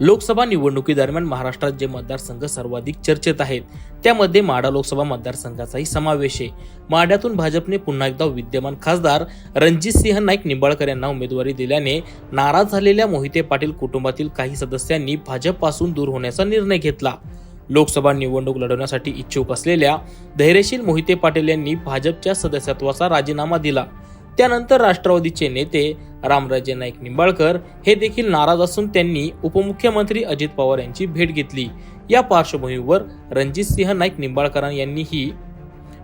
लोकसभा निवडणुकीदरम्यान महाराष्ट्रात जे मतदारसंघ सर्वाधिक चर्चेत आहेत त्यामध्ये माढा लोकसभा मतदारसंघाचाही समावेश आहे. माढ्यातून भाजपने पुन्हा एकदा विद्यमान खासदार रणजित सिंह नाईक निंबाळकर यांना उमेदवारी दिल्याने नाराज झालेल्या मोहिते पाटील कुटुंबातील काही सदस्यांनी भाजपपासून दूर होण्याचा निर्णय घेतला. लोकसभा निवडणूक लढवण्यासाठी इच्छुक असलेल्या धैर्यशील मोहिते पाटील यांनी भाजपच्या सदस्यत्वाचा राजीनामा दिला. त्यानंतर राष्ट्रवादीचे नेते रामराजे नाईक निंबाळकर हे देखील नाराज असून त्यांनी उपमुख्यमंत्री अजित पवार यांची भेट घेतली. या पार्श्वभूमीवर रणजित सिंह नाईक निंबाळकर यांनीही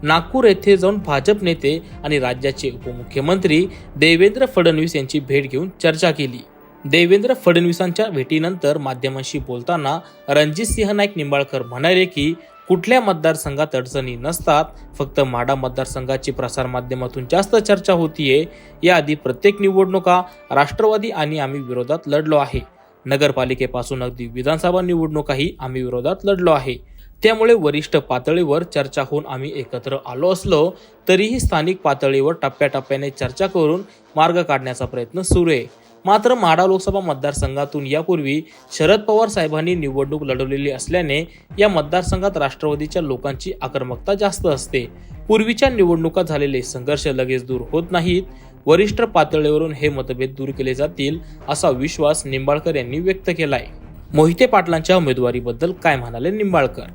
नागपूर येथे जाऊन भाजप नेते आणि राज्याचे उपमुख्यमंत्री देवेंद्र फडणवीस यांची भेट घेऊन चर्चा केली. देवेंद्र फडणवीसांच्या भेटीनंतर माध्यमांशी बोलताना रणजित सिंह नाईक निंबाळकर म्हणाले की कुठल्या मतदारसंघात अडचणी नसतात फक्त माडा मतदारसंघाची प्रसारमाध्यमातून जास्त चर्चा होतीये याआधी प्रत्येक निवडणुका राष्ट्रवादी आणि आम्ही विरोधात लढलो आहे. नगरपालिकेपासून अगदी विधानसभा निवडणुकाही आम्ही विरोधात लढलो आहे. त्यामुळे वरिष्ठ पातळीवर चर्चा होऊन आम्ही एकत्र आलो असलो तरीही स्थानिक पातळीवर टप्प्याटप्प्याने चर्चा करून मार्ग काढण्याचा प्रयत्न सुरू आहे. मात्र म्हाडा लोकसभा मतदारसंघातून यापूर्वी शरद पवार साहेबांनी निवडणूक लढवलेली असल्याने या मतदारसंघात राष्ट्रवादीच्या लोकांची आक्रमकता जास्त असते. पूर्वीच्या निवडणुका झालेले संघर्ष लगेच दूर होत नाहीत. वरिष्ठ पातळीवरून हे मतभेद दूर केले जातील असा विश्वास निंबाळकर यांनी व्यक्त केलाय. मोहिते पाटलांच्या उमेदवारीबद्दल काय म्हणाले निंबाळकर?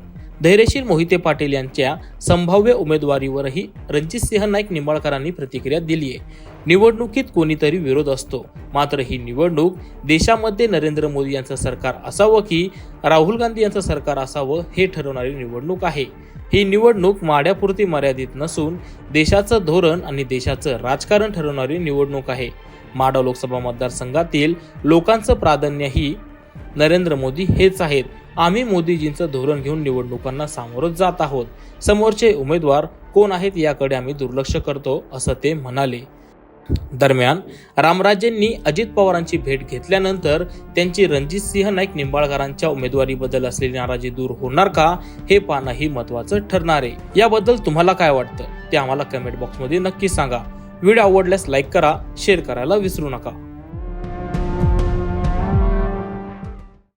धैर्यशील मोहिते पाटील यांच्या संभाव्य उमेदवारीवरही रणजितसिंह नाईक निंबाळकरांनी प्रतिक्रिया दिली आहे. निवडणुकीत कोणीतरी विरोध असतो. मात्र ही निवडणूक देशामध्ये नरेंद्र मोदी यांचं सरकार असावं की राहुल गांधी यांचं सरकार असावं हे ठरवणारी निवडणूक आहे. ही निवडणूक माड्यापुरती मर्यादित नसून देशाचं धोरण आणि देशाचं राजकारण ठरवणारी निवडणूक आहे. माडा लोकसभा मतदारसंघातील लोकांचं प्राधान्यही नरेंद्र मोदी हेच आहेत. आम्ही मोदीजींचं धोरण घेऊन निवडणुकांना सामोरं जात आहोत. समोरचे उमेदवार कोण आहेत याकडे आम्ही दुर्लक्ष करतो असं ते म्हणाले. दरम्यान रामराजेंनी अजित पवारांची भेट घेतल्यानंतर त्यांची रणजित सिंह नाईक निंबाळकरांच्या उमेदवारीबद्दल असलेली नाराजी दूर होणार का हे पाहणंही महत्वाचं ठरणार आहे. याबद्दल तुम्हाला काय वाटतं ते आम्हाला कमेंट बॉक्समध्ये नक्की सांगा. व्हिडिओ आवडल्यास लाईक करा शेअर करायला विसरू नका.